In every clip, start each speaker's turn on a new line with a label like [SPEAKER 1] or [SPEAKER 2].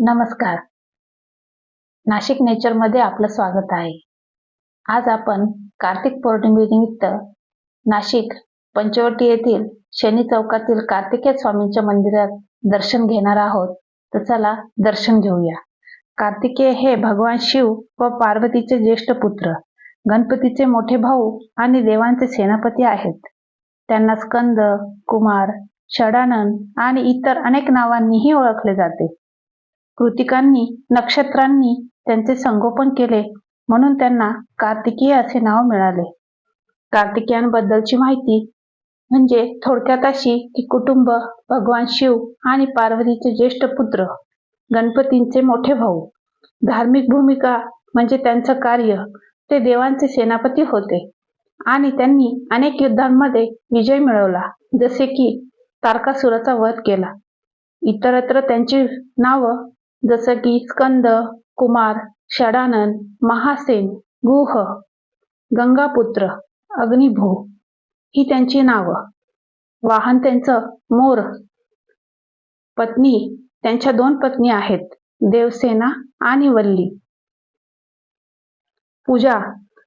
[SPEAKER 1] नमस्कार. नाशिक नेचरमध्ये आपलं स्वागत आहे. आज आपण कार्तिक पौर्णिमेनिमित्त नाशिक पंचवटी येथील शनी चौकातील कार्तिकेय स्वामींच्या मंदिरात दर्शन घेणार आहोत. तर चला दर्शन घेऊया. कार्तिकेय हे भगवान शिव व पार्वतीचे ज्येष्ठ पुत्र गणपतीचे मोठे भाऊ आणि देवांचे सेनापती आहेत. त्यांना स्कंद कुमार षडानंद आणि इतर अनेक नावांनीही ओळखले जाते. कृतिकांनी नक्षत्रांनी त्यांचे संगोपन केले म्हणून त्यांना कार्तिकीय असे नाव मिळाले. कार्तिकीयांबद्दलची माहिती म्हणजे थोडक्यात अशी की कुटुंब भगवान शिव आणि पार्वतीचे ज्येष्ठ पुत्र गणपतींचे मोठे भाऊ. धार्मिक भूमिका म्हणजे त्यांचं कार्य ते देवांचे सेनापती होते. आणि त्यांनी अनेक युद्धांमध्ये विजय मिळवला जसे की तारकासुराचा वध केला. इतरत्र त्यांची नावं जसं की स्कंद कुमार षडानंद महासेन गुह गंगापुत्र अग्निभू ही त्यांची नावं. वाहन त्यांचं मोर. पत्नी त्यांच्या दोन पत्नी आहेत देवसेना आणि वल्ली. पूजा.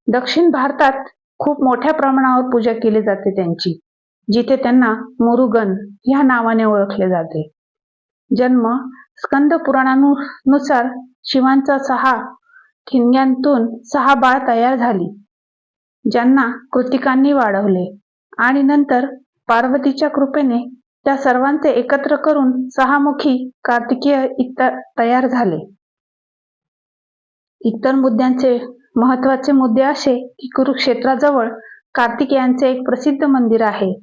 [SPEAKER 1] दक्षिण भारतात खूप मोठ्या प्रमाणावर पूजा केली जाते त्यांची जिथे त्यांना मुरुगन ह्या नावाने ओळखले जाते. जन्म स्कंद पुराणानुसार शिवांचा सहा ठिणग्यांतून सहा बाळ तयार झाली ज्यांना कृतिकांनी वाढवले. आणि नंतर पार्वतीच्या कृपेने त्या सर्वांचे एकत्र करून सहामुखी कार्तिकीय इतर तयार झाले. इतर मुद्द्यांचे महत्त्वाचे मुद्दे असे की कुरुक्षेत्राजवळ कार्तिकेयांचे एक प्रसिद्ध मंदिर आहे.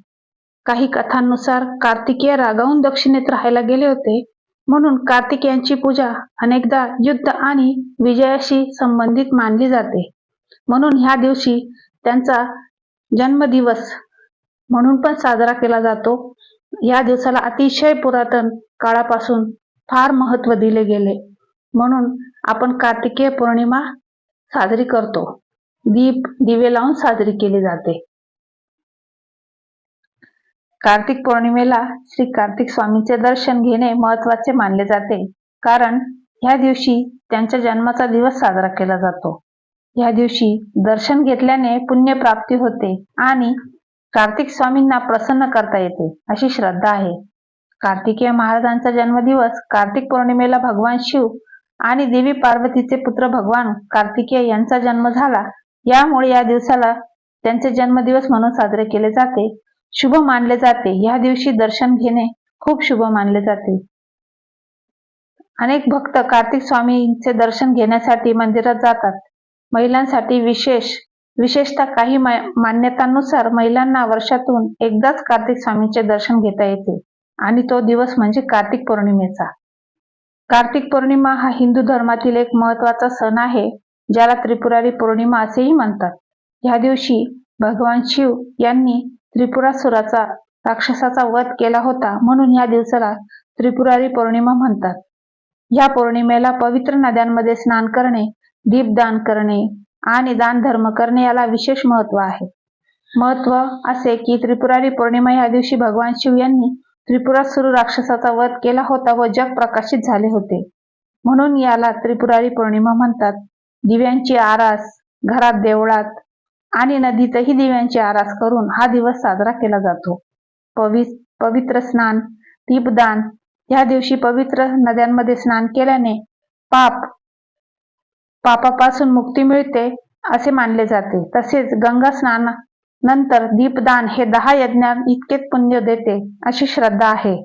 [SPEAKER 1] काही कथांनुसार कार्तिकीय रागावून दक्षिणेत राहायला गेले होते. म्हणून कार्तिकेयांची पूजा अनेकदा युद्ध आणि विजयाशी संबंधित मानली जाते. म्हणून ह्या दिवशी त्यांचा जन्मदिवस म्हणून पण साजरा केला जातो. या दिवसाला अतिशय पुरातन काळापासून फार महत्त्व दिले गेले. म्हणून आपण कार्तिकीय पौर्णिमा साजरी करतो. दीप दिवे लावून साजरी केली जाते. कार्तिक पौर्णिमेला श्री कार्तिक स्वामींचे दर्शन घेणे महत्त्वाचे मानले जाते. कारण ह्या दिवशी त्यांच्या जन्माचा दिवस साजरा केला जातो. ह्या दिवशी दर्शन घेतल्याने पुण्य प्राप्ती होते आणि कार्तिक स्वामींना प्रसन्न करता येते अशी श्रद्धा आहे. कार्तिकेय महाराजांचा जन्मदिवस कार्तिक पौर्णिमेला भगवान शिव आणि देवी पार्वतीचे पुत्र भगवान कार्तिकेय यांचा जन्म झाला. यामुळे या दिवसाला त्यांचे जन्मदिवस म्हणून साजरे केले जाते. शुभ मानले जाते. या दिवशी दर्शन घेणे खूप शुभ मानले जाते. अनेक भक्त कार्तिक स्वामींचे दर्शन घेण्यासाठी मंदिरात जातात. महिलांसाठी विशेष विशेषतः काही मान्यतांनुसार महिलांना वर्षातून एकदाच कार्तिक स्वामींचे दर्शन घेता येते आणि तो दिवस म्हणजे कार्तिक पौर्णिमेचा. कार्तिक पौर्णिमा हा हिंदू धर्मातील एक महत्त्वाचा सण आहे ज्याला त्रिपुरारी पौर्णिमा असेही म्हणतात. ह्या दिवशी भगवान शिव यांनी त्रिपुरासुराचा राक्षसाचा वध केला होता म्हणून या दिवसाला त्रिपुरारी पौर्णिमा म्हणतात. या पौर्णिमेला पवित्र नद्यांमध्ये स्नान करणे दीपदान करणे आणि दान धर्म करणे याला विशेष महत्त्व आहे. महत्त्व असे की त्रिपुरारी पौर्णिमा या दिवशी भगवान शिव यांनी त्रिपुरासुर राक्षसाचा वध केला होता व जग प्रकाशित झाले होते. म्हणून याला त्रिपुरारी पौर्णिमा म्हणतात. दिव्यांची आरास घरात देवळात आणि नदीतही दिव्यांची आरास करून हा दिवस साजरा केला जातो. पवि पवित्र स्नान दीपदान या दिवशी पवित्र नद्यांमध्ये स्नान केल्याने पाप पापापासून मुक्ती मिळते असे मानले जाते. तसेच गंगा स्नान नंतर दीपदान हे दहा यज्ञात इतकेच पुण्य देते अशी श्रद्धा आहे.